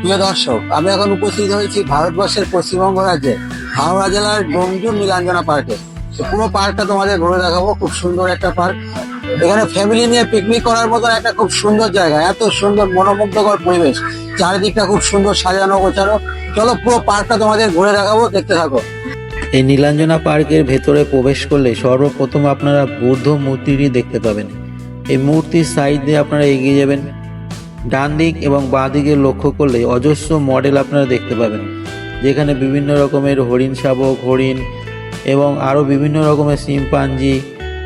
প্রিয় দর্শক, আমি এখন উপস্থিত হয়েছি ভারতবর্ষের পশ্চিমবঙ্গ রাজ্যে হাওড়া জেলার ডোমজুর নীলাঞ্জনা পার্কে। পুরো পার্কটা তোমাদের ঘুরে দেখাবো, খুব সুন্দর একটা পার্ক। এখানে ফ্যামিলি নিয়ে পিকনিক করার মতো একটা খুব সুন্দর জায়গা, এত সুন্দর মনোমুগ্ধকর পরিবেশ। চারিদিকটা খুব সুন্দর সাজানো গোছানো। চলো পুরো পার্কটা তোমাদের ঘুরে দেখাবো, দেখতে থাকো। এই নীলাঞ্জনা পার্কের ভেতরে প্রবেশ করলে সর্বপ্রথম আপনারা বুদ্ধ মূর্তিটি দেখতে পাবেন। এই মূর্তির সাইড দিয়ে আপনারা এগিয়ে যাবেন। ডান দিক এবং বাঁ দিকে লক্ষ্য করলে অজস্র মডেল আপনারা দেখতে পাবেন, যেখানে বিভিন্ন রকমের হরিণ শাবক, হরিণ এবং আরও বিভিন্ন রকমের শিম্পাঞ্জি,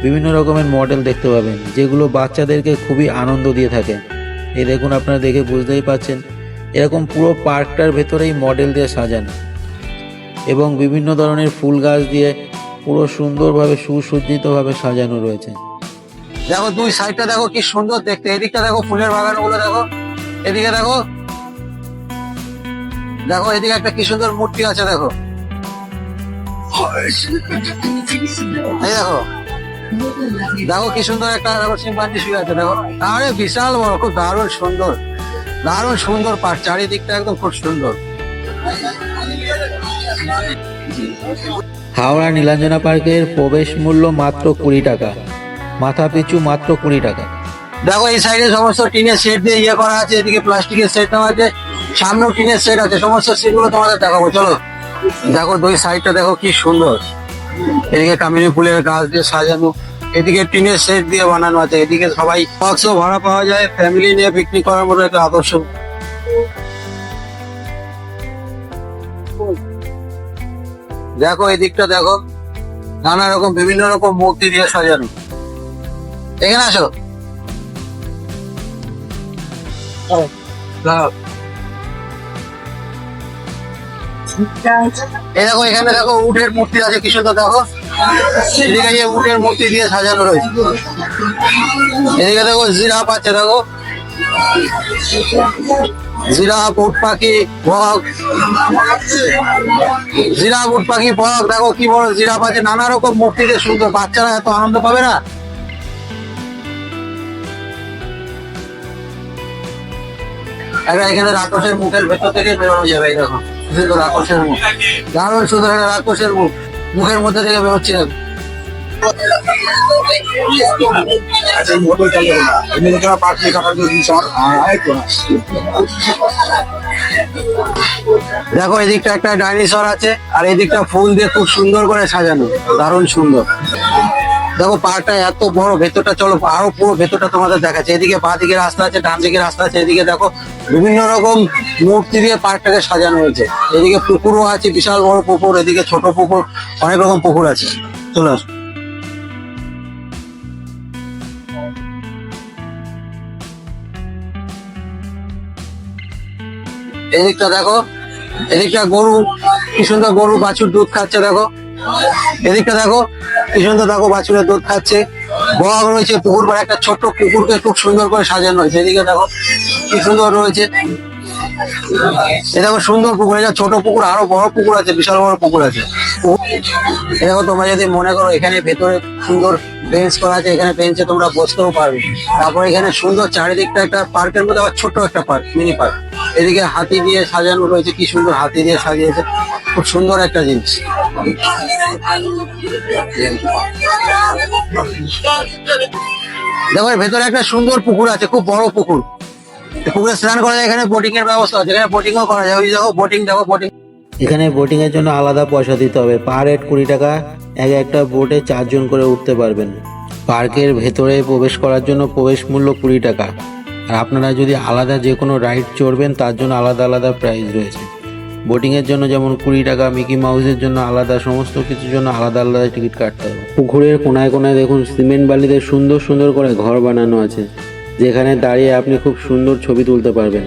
বিভিন্ন রকমের মডেল দেখতে পাবেন, যেগুলো বাচ্চাদেরকে খুবই আনন্দ দিয়ে থাকে। এই দেখুন, আপনারা দেখে বুঝতেই পাচ্ছেন, এরকম পুরো পার্কটার ভেতরেই মডেল দিয়ে সাজানো এবং বিভিন্ন ধরনের ফুল গাছ দিয়ে পুরো সুন্দরভাবে সুসজ্জিতভাবে সাজানো রয়েছে। দেখো দুই সাইডটা দেখো কি সুন্দর দেখতে। এদিকটা দেখো ফুলের বাগানগুলো দেখো। এদিকে দেখো। দেখো, এদিকে একটা কি সুন্দর মূর্তি আছে, দেখো। এই দেখো। দেখো কি সুন্দর একটা দেখো সিম্পাঞ্জি শুয়ে আছে, দেখো। আরে বিশাল বড়, খুব দারুণ সুন্দর। দারুণ সুন্দর পার্ক, চারিদিকটা একদম খুব সুন্দর। হাওড়া নীলাঞ্জনা পার্কের প্রবেশ মূল্য মাত্র কুড়ি টাকা। মাথা পিছু মাত্র কুড়ি টাকা। দেখো, এই সাইডে সমস্ত টিনের সেট দিয়ে ইয়ে করা আছে, এদিকে প্লাস্টিকের সেট দেওয়া আছে, সামনেও টিনের সেট আছে, সমস্ত সেটগুলো তোমাদের দেখাবো, চলো। দেখো, দুই সাইডটা দেখো কি সুন্দর। এদিকে কামিনী ফুলের গাছ দিয়ে সাজানো, এদিকে টিনের সেট দিয়ে বানানো আছে, এদিকে সবাই বক্সও ভাড়া পাওয়া যায় ফ্যামিলি নিয়ে পিকনিক করার মতো একটা আদর্শ। দেখো, এদিকটা দেখো, নানা রকম, বিভিন্ন রকম মূর্তি দিয়ে সাজানো। এখানে আসো। এই দেখো এখানে দেখো উটের মূর্তি আছে কি সুন্দর দেখো। এদিকে উটের মূর্তি দিয়ে সাজানো রয়েছে। এদিকে দেখো জিরাফ আছে দেখো। জিরাফ উট পাখি বক। জিরাফ উট পাখি বক দেখো কি বড় জিরাফ আছে। নানা রকম মূর্তি দিয়ে সুন্দর। বাচ্চারা এত আনন্দ পাবে না? একটা এখানে রাক্ষসের মুখের ভেতর থেকে বেরোনো যাবে এই দেখো। সুন্দর রাক্ষসের মুখ। দারুণ সুন্দর একটা রাক্ষসের মুখ। মুখের মধ্যে থেকে বেরোচ্ছে দেখো এদিকটা একটা ডাইনোসর আছে আর এদিকটা ফুল দিয়ে খুব সুন্দর করে সাজানো। দারুণ সুন্দর। দেখো পাহাড়টা এত বড়, ভেতরটা চলো, আরও পুরো ভেতরটা তোমাদের দেখাচ্ছে। এদিকে বাঁ দিকে রাস্তা আছে, ডান দিকে রাস্তা আছে, এদিকে দেখো বিভিন্ন রকম মূর্তি দিয়ে পার্কটাকে সাজানো হয়েছে। এদিকে পুকুরও আছে, বিশাল বড় পুকুর, এদিকে ছোট পুকুর, অনেক রকম পুকুর আছে। চলো। এদিকটা দেখো, এদিকটা গরু, কি সুন্দর গরু, বাছুর দুধ খাচ্ছে, দেখো। এদিকটা দেখো সুন্দর দেখো, বাছুরের দুধ খাচ্ছে। বক রয়েছে পুকুর পাড়ে একটা ছোট্ট পুকুরকে খুব সুন্দর করে সাজানো হয়েছে। এদিকে দেখো, কি সুন্দর রয়েছে। এ দেখো, সুন্দর পুকুর। এটা ছোট পুকুর, আরও বড় পুকুর আছে, বিশাল বড় পুকুর আছে। দেখো, তোমরা যদি মনে করো এখানে ভেতরে সুন্দর বেঞ্চ করা আছে, এখানে বেঞ্চে তোমরা বসতেও পারবে। তারপর এখানে সুন্দর চারিদিকটা একটা পার্কের মধ্যে, আবার ছোট্ট একটা পার্ক মিনি পার্ক এদিকে হাতি দিয়ে সাজানো রয়েছে, কি সুন্দর হাতি দিয়ে সাজিয়েছে। খুব সুন্দর একটা জিনিস। দেখো ভেতরে একটা সুন্দর পুকুর আছে, খুব বড় পুকুর। পুকুরে স্নান করা যায়, এখানে বোটিং এর ব্যবস্থা আছে, এখানে বোটিংও করা যায়। ওই দেখো বোটিং দেখো বোটিং এখানে বোটিং এর জন্য আলাদা পয়সা দিতে হবে। পার হেড কুড়ি টাকা, এক একটা বোটে চারজন করে উঠতে পারবেন। পার্কের ভেতরে প্রবেশ করার জন্য প্রবেশ মূল্য কুড়ি টাকা। আর আপনারা যদি আলাদা যে কোনো রাইড চড়বেন, তার জন্য আলাদা আলাদা প্রাইস রয়েছে। বোটিং এর জন্য যেমন কুড়ি টাকা মিকি মাউসের জন্য আলাদা, সমস্ত কিছুর জন্য আলাদা আলাদা টিকিট কাটতে হবে। পুকুরের কোনায় কোনায় দেখুন সিমেন্ট বালিতে সুন্দর সুন্দর করে ঘর বানানো আছে, যেখানে দাঁড়িয়ে আপনি খুব সুন্দর ছবি তুলতে পারবেন।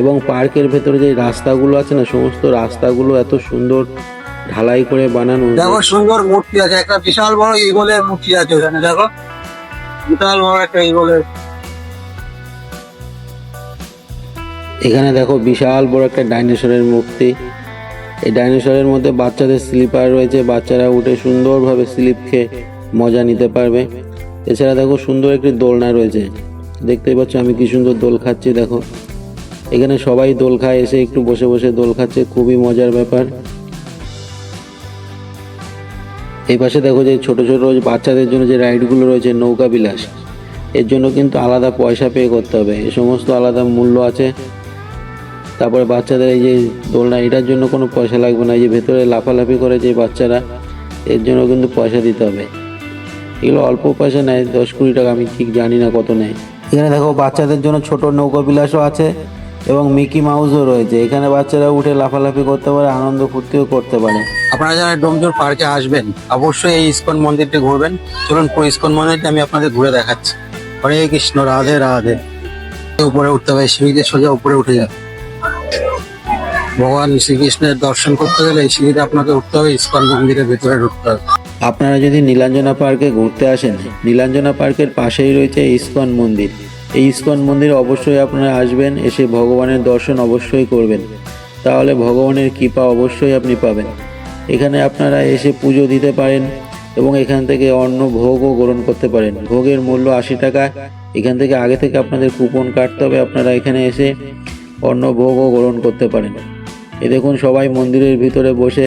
এবং পার্কের ভেতরে যে রাস্তাগুলো আছে না, সমস্ত রাস্তাগুলো এত সুন্দর ঢালাই করে বানানো দেখো, সুন্দর মূর্তি আছে, একটা বিশাল বড় ইগলের মূর্তি আছে ওখানে, দেখো। বিশাল বড় একটা ইগলের এখানে দেখো বিশাল বড় একটা ডাইনোসরের মূর্তি। এই ডাইনোসরের মধ্যে বাচ্চাদের স্লিপার রয়েছে, বাচ্চারা উঠে সুন্দরভাবে স্লিপ খেয়ে মজা নিতে পারবে। এছাড়া দেখো সুন্দর একটি দোলনা রয়েছে। দেখতেই পাচ্ছ আমি কি সুন্দর দোল খাচ্ছি, দেখো। এখানে সবাই দোল খায়, এসে একটু বসে বসে দোল খাচ্ছে, খুবই মজার ব্যাপার। এই পাশে দেখো যে ছোট ছোট বাচ্চাদের জন্য যে রাইডগুলো রয়েছে নৌকা বিলাস এর জন্য কিন্তু আলাদা পয়সা পে করতে হবে। এ সমস্ত আলাদা মূল্য আছে। তারপরে বাচ্চাদের এই যে দোলনা, এটার জন্য কোনো পয়সা লাগবে না, এই যে ভেতরে লাফালাফি করে যে বাচ্চারা, এর জন্য কিন্তু পয়সা দিতে হবে। এগুলো অল্প পয়সা নেয়, দশ কুড়ি টাকা, আমি ঠিক জানি না কত নেয়। এখানে দেখো বাচ্চাদের জন্য ছোট নৌকা বিলাসও আছে এবং মিকি মাউসও রয়েছে। এখানে বাচ্চারা উঠে লাফালাফি করতে পারে, আনন্দ ফুর্তিও করতে পারে। আপনারা যারা ডোমজোর পার্কে আসবেন, অবশ্যই এই ইস্কন মন্দিরটি ঘুরবেন। চলুন পুরো ইস্কন মন্দিরটি আমি আপনাদের ঘুরে দেখাচ্ছি। হরে কৃষ্ণ, রাধে রাধে। উপরে উঠতে হবে, সিঁড়িতে সোজা উপরে উঠে যাবে। ভগবান শ্রীকৃষ্ণের দর্শন করতে গেলে এই সিঁড়িতে আপনাকে উঠতে হবে, ইস্কন মন্দিরের ভেতরে ঢুকতে হবে। আপনারা যদি নীলাঞ্জনা পার্কে ঘুরতে আসেন, নীলাঞ্জনা পার্কের পাশেই রয়েছে ইস্কন মন্দির। এই ইস্কন মন্দির অবশ্যই আপনারা আসবেন, এসে ভগবানের দর্শন অবশ্যই করবেন। তাহলে ভগবানের কৃপা অবশ্যই আপনি পাবেন। এখানে আপনারা এসে পুজো দিতে পারেন এবং এখান থেকে অন্ন ভোগও গ্রহণ করতে পারেন। ভোগের মূল্য আশি টাকা। এখান থেকে আগে থেকে আপনাদের কুপন কাটতে হবে, আপনারা এখানে এসে অন্ন ভোগও গ্রহণ করতে পারেন। এ দেখুন সবাই মন্দিরের ভিতরে বসে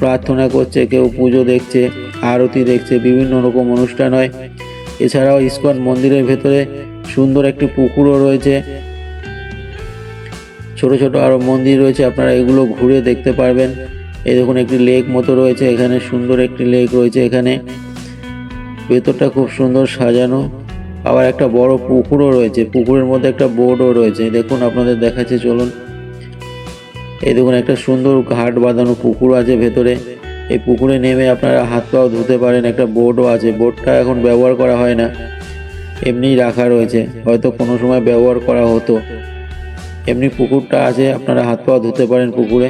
প্রার্থনা করছে, কেউ পুজো দেখছে, আরতি দেখছে, বিভিন্ন রকম অনুষ্ঠান হয়। এছাড়াও ইস্কন মন্দিরের ভেতরে সুন্দর একটি পুকুরও রয়েছে। ছোট ছোট আরও মন্দির রয়েছে, আপনারা এগুলো ঘুরে দেখতে পারবেন। এই দেখুন একটি লেক মতো রয়েছে, এখানে সুন্দর একটি লেক রয়েছে এখানে। ভেতরটা খুব সুন্দর সাজানো। আবার একটা বড় পুকুরও রয়েছে, পুকুরের মধ্যে একটা বোর্ডও রয়েছে। দেখুন, আপনাদের দেখাচ্ছে, চলুন। এই দেখুন, একটা সুন্দর ঘাট বাঁধানো পুকুর আছে ভেতরে। এই পুকুরে নেমে আপনারা হাত পাও ধুতে পারেন, একটা বোর্ডও আছে। বোর্ডটা এখন ব্যবহার করা হয় না, এমনিই রাখা রয়েছে। হয়তো কোনো সময় ব্যবহার করা হতো। এমনি পুকুরটা আছে, আপনারা হাত পাও ধুতে পারেন পুকুরে।